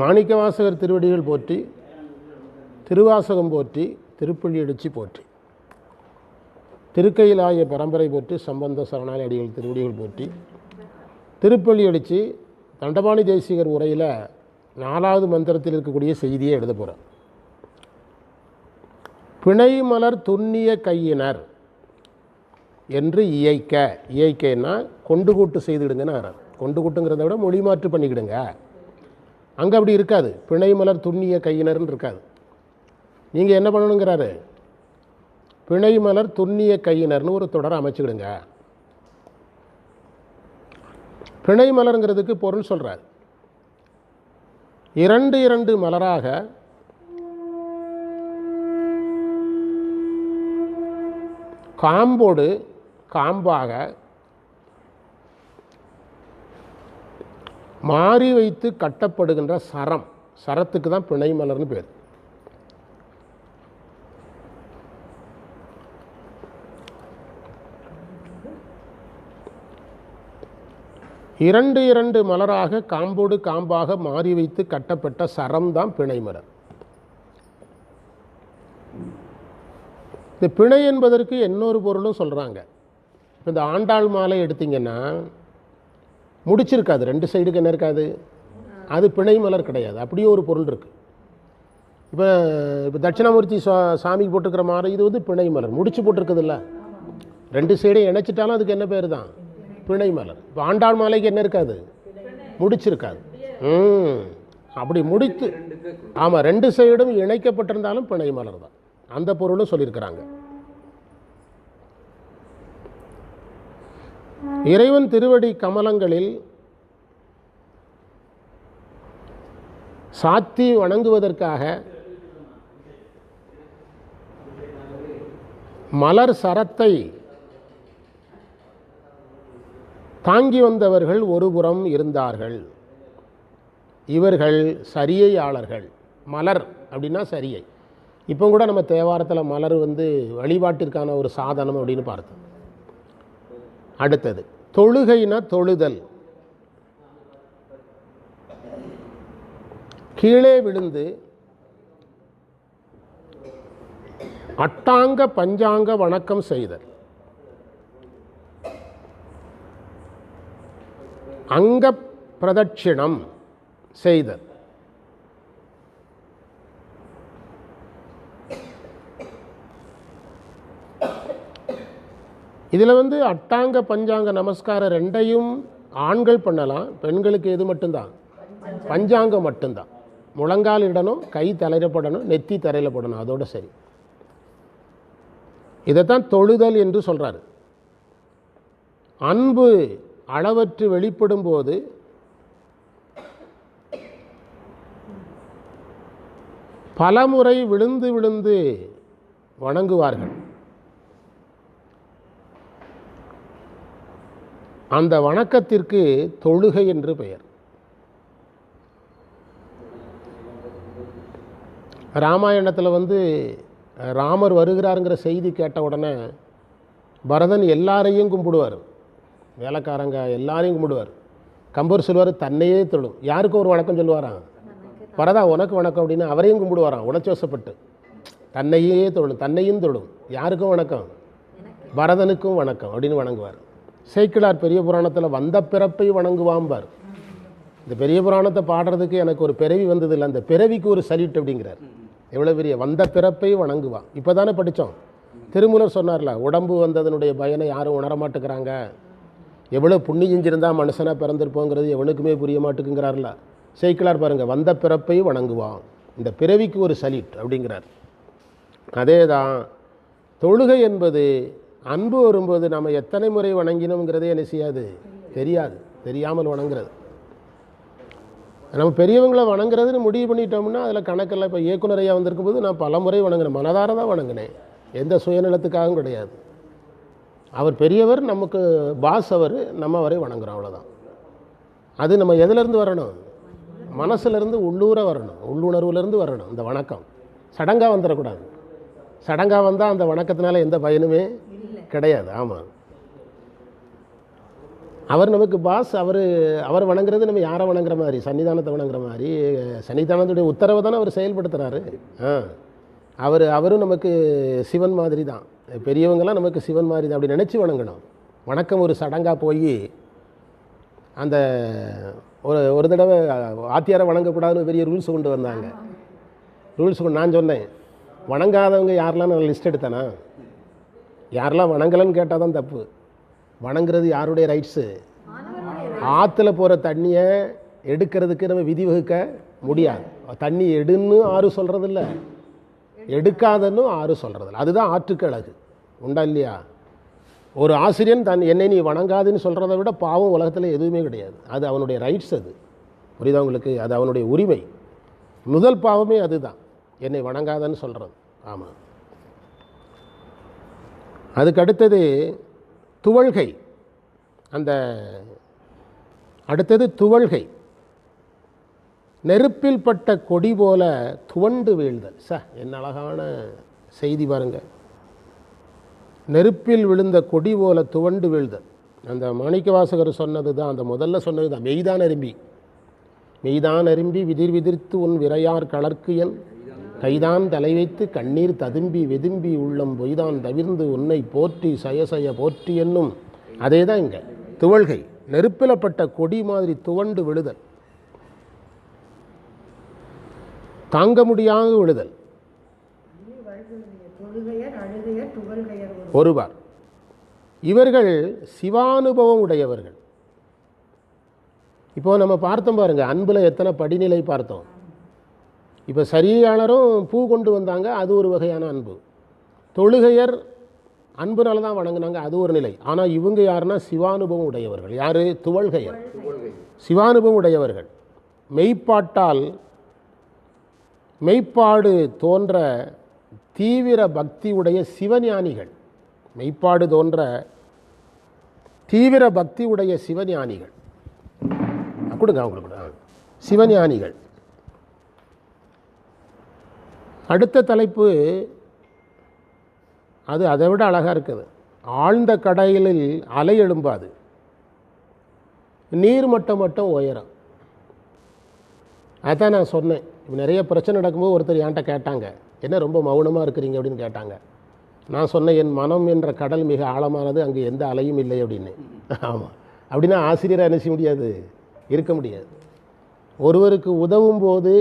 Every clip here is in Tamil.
மாணிக்கவாசகர் திருவடிகள் போற்றி திருவாசகம் போற்றி திருப்பள்ளி அடிச்சு போற்றி. திருக்கையிலாய பரம்பரை போற்றி சம்பந்த சரணாலய அடிகள் திருவடிகள் போற்றி. திருப்பள்ளி அடித்து தண்டபாணி தேசிகர் உரையில் நாலாவது மந்திரத்தில் இருக்கக்கூடிய செய்தியை எழுத போகிறேன் பிணைமலர் துண்ணிய கையினர் என்று இயக்க. இயக்கன்னா கொண்டு கூட்டு செய்துடுங்கன்னு அர்த்தம். கொண்டு கூட்டுங்கிறத விட மொழி மாற்று பண்ணிக்கிடுங்க. அங்கே அப்படி இருக்காது. பிணை மலர் துண்ணிய கையினர்னு இருக்காது. நீங்கள் என்ன பண்ணணுங்கிறாரு? பிணை மலர் துண்ணிய கையினர்னு ஒரு தொடர் அமைச்சுக்கிடுங்க. பிணைமலருங்கிறதுக்கு பொருள் சொல்கிறார் இரண்டு இரண்டு மலராக காம்போடு காம்பாக மாறி வைத்து கட்டப்படுகின்ற சரம். சரத்துக்கு தான் பிணை மலர்னு பேர். இரண்டு இரண்டு மலராக காம்போடு காம்பாக மாறி வைத்து கட்டப்பட்ட சரம் தான் பிணை மலர் இந்த பிணை என்பதற்கு இன்னொரு பொருளும் சொல்கிறாங்க இந்த ஆண்டாள் மாலை எடுத்திங்கன்னா முடிச்சிருக்காது. ரெண்டு சைடுக்கு என்ன இருக்காது? அது பிணை மலர் கிடையாது. அப்படியே ஒரு பொருள் இருக்குது இப்போ இப்போ தட்சிணாமூர்த்தி சா சாமிக்கு போட்டிருக்கிற மாலை இது வந்து பிணை மலர். முடிச்சு போட்டிருக்குதுல்ல? ரெண்டு சைடையும் இணைச்சிட்டாலும் அதுக்கு என்ன பேர் தான்? பிணை மலர். இப்போ ஆண்டாள் மாலைக்கு என்ன இருக்காது? முடிச்சிருக்காது. ம். அப்படி முடித்து ஆமாம் ரெண்டு சைடும் இணைக்கப்பட்டிருந்தாலும் பிணை மலர் தான். அந்த பொருளும் சொல்லியிருக்கிறாங்க. இறைவன் திருவடி கமலங்களில் சாத்தி வணங்குவதற்காக மலர் சரத்தை தாங்கி வந்தவர்கள் ஒருபுறம் இருந்தார்கள். இவர்கள் சரியையாளர்கள் மலர் அப்படின்னா சரியை. இப்போ கூட நம்ம தேவாரத்தில் மலர் வந்து வழிபாட்டிற்கான ஒரு சாதனம் அப்படின்னு பார்த்தோம். அடுத்தது தொழுகைனா தொழுதல். கீழே விழுந்து அட்டாங்க பஞ்சாங்க வணக்கம் செய்தல். அங்க பிரதட்சிணம் செய்தல். இதில் வந்து அட்டாங்க பஞ்சாங்க நமஸ்காரம் ரெண்டையும் ஆண்கள் பண்ணலாம் பெண்களுக்கு எது மட்டும்தான்? பஞ்சாங்கம் மட்டும்தான். முழங்கால் இடணும் கை தலையிடப்படணும் நெத்தி தரையில் அதோடு சரி. இதைத்தான் தொழுதல் என்று சொல்கிறாரு அன்பு அளவற்று வெளிப்படும் போது பலமுறை விழுந்து விழுந்து வணங்குவார்கள். அந்த வணக்கத்திற்கு தொழுகை என்று பெயர். ராமாயணத்தில் வந்து ராமர் வருகிறாருங்கிற செய்தி கேட்ட உடனே பரதன் எல்லாரையும் கும்பிடுவார். வேலைக்காரங்க எல்லாரையும் கும்பிடுவார். கம்பர் சொல்லுவார் தன்னையே தொழும் யாருக்கும் ஒரு வணக்கம் சொல்லுவாராம் பரதா உனக்கு வணக்கம் அப்படின்னு அவரையும் கும்பிடுவாராம் உணச்சோசப்பட்டு தன்னையே தொழும் தன்னையும் தொழும் யாருக்கும் வணக்கம்? பரதனுக்கும் வணக்கம் அப்படின்னு வணங்குவார். சேக்கிழார் பெரிய புராணத்தில் வந்த பிறப்பை வணங்குவாம்பார் இந்த பெரிய புராணத்தை பாடுறதுக்கு எனக்கு ஒரு பிறவி வந்தது இல்லை அந்த பிறவிக்கு ஒரு சல்யூட் அப்படிங்கிறார். எவ்வளோ பெரிய வந்த பிறப்பை வணங்குவான் இப்போ தானே படித்தோம். திருமூலர் சொன்னார்ல உடம்பு வந்ததனுடைய பயனை யாரும் உணர மாட்டேங்கிறாங்க. எவ்வளோ புண்ணியம் செஞ்சிருந்தால் மனுஷனாக பிறந்திருப்போங்கிறது எவனுக்குமே புரிய மாட்டேங்குங்கிறார்ல. சேக்கிழார் பாருங்கள் வந்த பிறப்பை வணங்குவான் இந்த பிறவிக்கு ஒரு சல்யூட் அப்படிங்கிறார். அதே தான் தொழுகை என்பது அன்பு வரும்போது நம்ம எத்தனை முறை வணங்கினோங்கிறதே என்ன செய்யாது? தெரியாது. தெரியாமல் வணங்குறது. நம்ம பெரியவங்களை வணங்குறதுன்னு முடிவு பண்ணிட்டோம்னா அதில் கணக்கெல்லாம் இப்போ இயக்குனரையாக வந்திருக்கும் போது நான் பல முறை வணங்கினேன் மனதார தான் வணங்கினேன். எந்த சுயநலத்துக்காகவும் கிடையாது. அவர் பெரியவர் நமக்கு பாஸ் அவர் நம்ம வரை வணங்குறோம் அவ்வளோதான் அது நம்ம எதுலேருந்து வரணும்? மனசுலேருந்து உள்ளூர வரணும். உள்ளுணர்வுலேருந்து வரணும். இந்த வணக்கம். சடங்காக வந்துடக்கூடாது சடங்காக வந்தால் அந்த வணக்கத்தினால எந்த பயனுமே கிடையாது. ஆமாம் அவர் நமக்கு பாஸ் அவர் அவர் வணங்குறது நம்ம யாரை வணங்குற மாதிரி? சன்னிதானத்தை வணங்குற மாதிரி. சன்னிதானத்துடைய உத்தரவை தானே அவர் செயல்படுத்துகிறாரு ஆ. அவர் அவரும் நமக்கு சிவன் மாதிரி தான். பெரியவங்கெல்லாம் நமக்கு சிவன் மாதிரி தான். அப்படி நினச்சி வணங்கணும். வணக்கம் ஒரு சடங்காக போய் அந்த ஒரு ஒரு தடவை வாத்தியாரை வணங்கக்கூடாதுன்னு பெரிய ரூல்ஸ் கொண்டு வந்தாங்க. ரூல்ஸ் கொண்டு நான் சொன்னேன். வணங்காதவங்க யாரெல்லாம் நான் லிஸ்ட் எடுத்தேனா? யாரெல்லாம் வணங்கலைன்னு கேட்டால் தான் தப்பு. வணங்குறது யாருடைய ரைட்ஸு ஆற்றுல போகிற தண்ணியை எடுக்கிறதுக்கு நம்ம விதி வகுக்க முடியாது. தண்ணி எடுன்னு ஆறு சொல்கிறதில்ல எடுக்காதன்னு ஆறு சொல்கிறதில்ல அதுதான் ஆற்றுக்கு அழகு உண்டா இல்லையா? ஒரு ஆசிரியன் தன் என்னை நீ வணங்காதுன்னு சொல்கிறத விட பாவம் உலகத்தில் எதுவுமே கிடையாது. அது அவனுடைய ரைட்ஸ் அது. புரியுதா உங்களுக்கு? அது அவனுடைய உரிமை. முதல் பாவமே அதுதான். என்னை வணங்காதன்னு சொல்கிறது ஆமாம் அதுக்கு அடுத்தது துவள்கை. அந்த அடுத்தது துவள்கை. நெருப்பில் பட்ட கொடி போல துவண்டு வீழ்தல் ச என்ன அழகான செய்தி பாருங்க. நெருப்பில் விழுந்த கொடி போல துவண்டு வீழ்தல் அந்த மாணிக்கவாசகர் சொன்னது தான் அந்த முதல்ல சொன்னது தான் மெய்தான் அரும்பி மெய்தான் அரும்பி விதிர் விதிர்த்து உன் விரையார் கலர்க்கியன் கைதான் தலை வைத்து கண்ணீர் ததும்பி வெதும்பி உள்ளம் பொய்தான் தவிர்ந்து உன்னை போற்றி சயசய போற்றி என்னும். அதே தான் இங்கே. துவள்கை நெருப்பிலப்பட்ட கொடி மாதிரி துவண்டு விழுதல். தாங்க முடியாத விழுதல். ஒருவர். இவர்கள் சிவானுபவம் உடையவர்கள். இப்போ நம்ம பார்த்தோம் பாருங்க அன்பில் எத்தனை படிநிலை பார்த்தோம். இப்போ சரியாளரும் பூ கொண்டு வந்தாங்க அது ஒரு வகையான அன்பு. தொழுகையர் அன்புனால தான் வணங்கினாங்க அது ஒரு நிலை. ஆனால் இவங்க யாருன்னா சிவானுபவம் உடையவர்கள். யார்? துவள்கையர். சிவானுபவம் உடையவர்கள். மெய்ப்பாட்டால் மெய்ப்பாடு தோன்ற தீவிர பக்தி உடைய சிவஞானிகள். மெய்ப்பாடு தோன்ற தீவிர பக்தி உடைய சிவஞானிகள். கொடுங்க அவங்களுக்கு சிவஞானிகள். அடுத்த தலைப்பு அது அதை விட அழகாக இருக்குது. ஆழ்ந்த கடைகளில் அலை எழும்பாது. நீர் மட்டம் மட்டும் உயரம். அதான் நான் சொன்னேன். இப்போ நிறைய பிரச்சனை நடக்கும்போது ஒருத்தர் என்கிட்ட கேட்டாங்க என்ன ரொம்ப மௌனமாக இருக்கிறீங்க? அப்படின்னு கேட்டாங்க. நான் சொன்னேன் என் மனம் என்ற கடல் மிக ஆழமானது அங்கே எந்த அலையும் இல்லை அப்படின்னு. ஆமாம் அப்படின்னா ஆசிரியராக என்ன செய்ய முடியாது? இருக்க முடியாது. ஒருவருக்கு உதவும் போது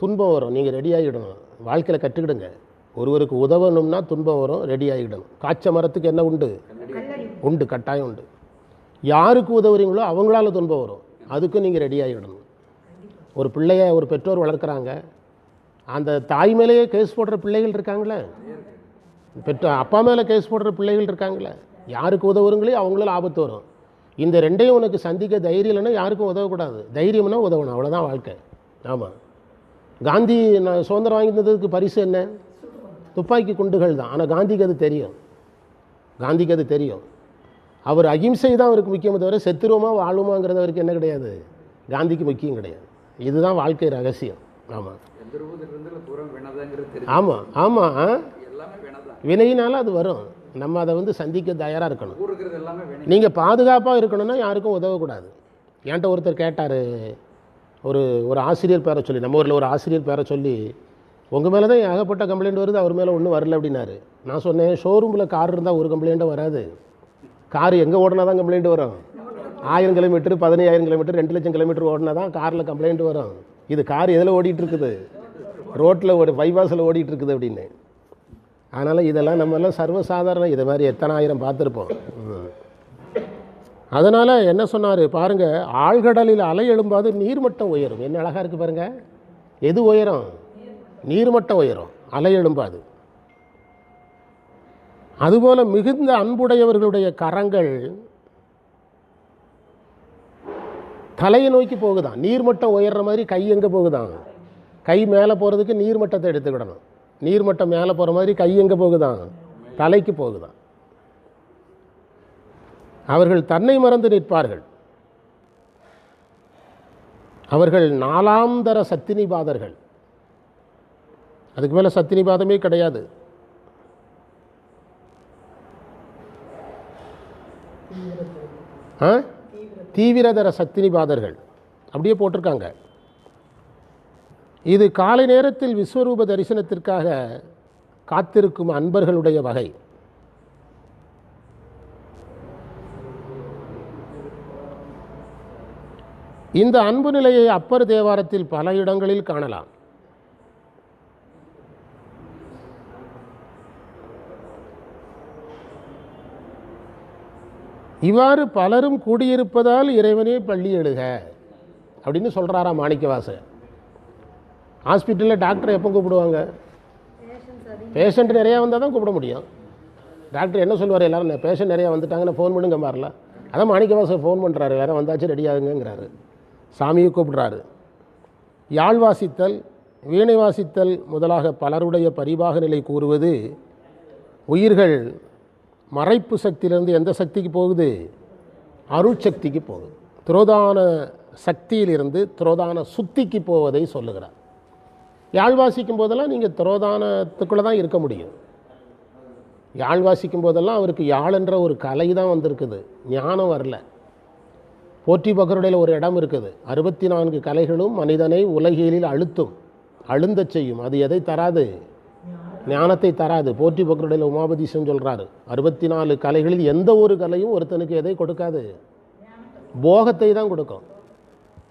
துன்பம் வரும். நீங்கள் ரெடியாகிடணும் வாழ்க்கையில் கற்றுக்கிடுங்க. ஒருவருக்கு உதவணும்னா துன்பம் வரும் ரெடி ஆகிடணும் காய்ச்ச மரத்துக்கு என்ன உண்டு? உண்டு கட்டாயம் உண்டு. யாருக்கு உதவுறீங்களோ அவங்களால துன்பம் வரும். அதுக்கும் நீங்கள் ரெடி ஆகிடணும் ஒரு பிள்ளைய ஒரு பெற்றோர் வளர்க்குறாங்க. அந்த தாய் மேலேயே கேஸ் போடுற பிள்ளைகள் இருக்காங்களே? பெற்ற அப்பா மேலே கேஸ் போடுற பிள்ளைகள் இருக்காங்களே? யாருக்கு உதவுறீங்களோ அவங்களால ஆபத்து வரும். இந்த ரெண்டையும் உனக்கு சந்திக்க தைரியம் இல்லைன்னா யாருக்கும் உதவக்கூடாது. தைரியம்னா உதவணும். அவ்வளோதான் வாழ்க்கை. ஆமாம் காந்தி நான் சுதந்திரம் வாங்கி பரிசு என்ன? துப்பாக்கி குண்டுகள் தான். ஆனால் காந்திக்கு அது தெரியும். காந்திக்கு அது தெரியும். அவர் அகிம்சை தான் அவருக்கு முக்கியம் தவிர செத்துருவோமா வாழுமாங்கிறது அவருக்கு என்ன கிடையாது? காந்திக்கு முக்கியம் கிடையாது. இதுதான் வாழ்க்கை ரகசியம். ஆமாம் ஆமாம் ஆமாம் வினையினால அது வரும். நம்ம அதை வந்து சந்திக்க தயாராக இருக்கணும். நீங்கள் பாதுகாப்பாக இருக்கணும்னா யாருக்கும் உதவக்கூடாது. என்கிட்ட ஒருத்தர் கேட்டார் ஒரு ஒரு ஆசிரியர் பேரை சொல்லி நம்ம ஊரில் ஒரு ஆசிரியர் பேரை சொல்லி உங்கள் மேலே தான் ஏகப்பட்ட கம்ப்ளைண்ட் வருது அவர் மேலே ஒன்றும் வரல அப்படின்னாரு. நான் சொன்னேன் ஷோரூமில் கார் இருந்தால் ஒரு கம்ப்ளைண்ட்டும் வராது. கார் எங்கே ஓடினா தான் கம்ப்ளைண்ட் வரும். ஆயிரம் கிலோமீட்டர் பதினையாயிரம் கிலோமீட்டர் ரெண்டு லட்சம் கிலோமீட்டர் ஓடினா தான் காரில் கம்ப்ளைண்ட் வரும். இது கார் எதில் ஓடிட்டு இருக்குது ரோட்டில் ஓடி பைபாஸில் ஓடிட்டு இருக்குது அப்படின்னு. அதனால் இதெல்லாம் நம்மெல்லாம் சர்வசாதாரணம். இது மாதிரி எத்தனை ஆயிரம் பார்த்துருப்போம். ம். அதனால் என்ன சொன்னார்? பாருங்கள் ஆழ்கடலில் அலை எழும்பாது நீர்மட்டம் உயரும். என்ன அழகாக இருக்குது பாருங்கள் எது உயரும்? நீர்மட்டம் உயரும். அலை எழும்பாது. அதுபோல் மிகுந்த அன்புடையவர்களுடைய கரங்கள் தலையை நோக்கி போகுதான். நீர்மட்டம் உயர்ற மாதிரி கை எங்கே போகுதான்? கை மேலே போகிறதுக்கு நீர்மட்டத்தை எடுத்துக்கிடணும். நீர்மட்டம் மேலே போகிற மாதிரி கை எங்கே போகுதான்? தலைக்கு போகுதான். அவர்கள் தன்னை மறந்து நிற்பார்கள். அவர்கள் நாலாந்தர சத்தினிபாதர்கள். அதுக்கு மேலே சத்தினிபாதமே கிடையாது. ஆ? தீவிரதர சத்தினிபாதர்கள். அப்படியே போட்டிருக்காங்க. இது காலை நேரத்தில் விஸ்வரூப தரிசனத்திற்காக காத்திருக்கும் அன்பர்களுடைய வகை. இந்த அன்பு நிலையை அப்பர் தேவாரத்தில் பல இடங்களில் காணலாம். இவ்வாறு பலரும் கூடியிருப்பதால் இறைவனே பள்ளி எழுக அப்படின்னு சொல்கிறாரா மாணிக்கவாச ஹாஸ்பிட்டலில் டாக்டர் எப்போ கூப்பிடுவாங்க? பேஷண்ட் நிறையா வந்தால் தான் கூப்பிட முடியும். டாக்டர் என்ன சொல்லுவார் எல்லோரும்? பேஷண்ட் நிறையா வந்துட்டாங்கன்னு ஃபோன் பண்ணுங்க மாறல. அதான் மாணிக்கவாசகர் ஃபோன் பண்ணுறாரு வேறு வந்தாச்சு ரெடி ஆகுங்கிறாரு சாமியை கூப்பிடுறாரு. யாழ் வாசித்தல் வீணை வாசித்தல் முதலாக பலருடைய பரிபாக நிலை கூறுவது உயிர்கள் மறைப்பு சக்தியிலிருந்து எந்த சக்திக்கு போகுது? அருட்சக்திக்கு போகுது. துரோதான சக்தியிலிருந்து துரோதான சுத்திக்கு போவதை சொல்லுகிறார். யாழ் வாசிக்கும் போதெல்லாம் நீங்கள் துரோதானத்துக்குள்ளே தான் இருக்க முடியும். யாழ் வாசிக்கும் போதெல்லாம் அவருக்கு யாழ் என்ற ஒரு கலை தான் வந்திருக்குது. ஞானம் வரல. போற்றி பகருடையில் ஒரு இடம் இருக்குது. அறுபத்தி நான்கு கலைகளும் மனிதனை உலகியலில் அழுத்தும் அழுந்தச் செய்யும். அது எதை தராது? ஞானத்தை தராது. போற்றி பகருடையில் சொல்கிறாரு அறுபத்தி நாலு கலைகளில் எந்த ஒரு கலையும் ஒருத்தனுக்கு எதை கொடுக்காது. போகத்தை தான் கொடுக்கும்.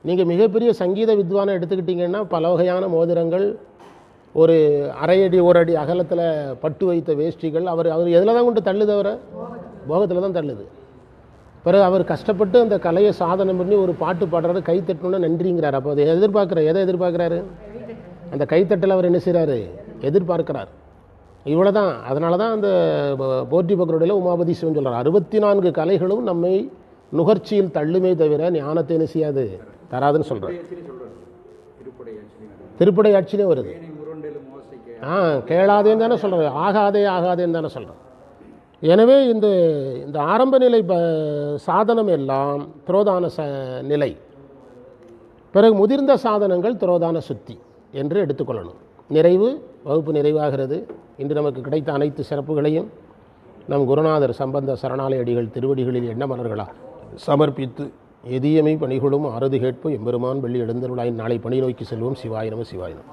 நீங்கள் மிகப்பெரிய சங்கீத வித்வானை எடுத்துக்கிட்டிங்கன்னா பல வகையான மோதிரங்கள் ஒரு அரை அடி ஒரு அடி அகலத்தில் பட்டு வைத்த வேஷ்டிகள் அவர் அவர் எதில் தான் கொண்டு தள்ளுது அவரை? போகத்தில் தான் தள்ளுது. பிறகு அவர் கஷ்டப்பட்டு அந்த கலையை சாதனை பண்ணி ஒரு பாட்டு பாடுறாரு கை தட்டணும்னு நன்றிங்கிறார். அப்போ அதை எதிர்பார்க்குற எதை எதிர்பார்க்குறாரு? அந்த கைத்தட்டல் அவர் என்ன செய்கிறாரு எதிர்பார்க்கிறார். இவ்வளோ தான் அதனால தான் அந்த ப- போற்றி பக்கருடையில் உமாபதி சிவன் சொல்கிறார் அறுபத்தி நான்கு கலைகளும் நம்மை நுகர்ச்சியில் தள்ளுமே தவிர ஞானத்தை என்ன செய்யாது? தராதுன்னு சொல்கிறார் திருப்படை வருது. ஆ கேளாதேன்னு தானே சொல்கிறேன் ஆகாதே ஆகாதேன்னு தானே சொல்கிறேன் எனவே இந்த இந்த ஆரம்ப நிலை ப சாதனம் எல்லாம் துரோதான ச நிலை. பிறகு முதிர்ந்த சாதனங்கள் துரோதான சுத்தி என்று எடுத்துக்கொள்ளணும் நிறைவு வகுப்பு நிறைவாகிறது. இன்று நமக்கு கிடைத்த அனைத்து சிறப்புகளையும் நம் குருநாதர் சம்பந்த சரணாலயடிகள் திருவடிகளில் எண்ணமலர்களா சமர்ப்பித்து எதியமை பணிகளும் அறுது கேட்பு எம்பெருமான் வெள்ளி எழுந்தருளாயின் நாளை பணி நோக்கி செல்வோம் சிவாயினம் சிவாயினம்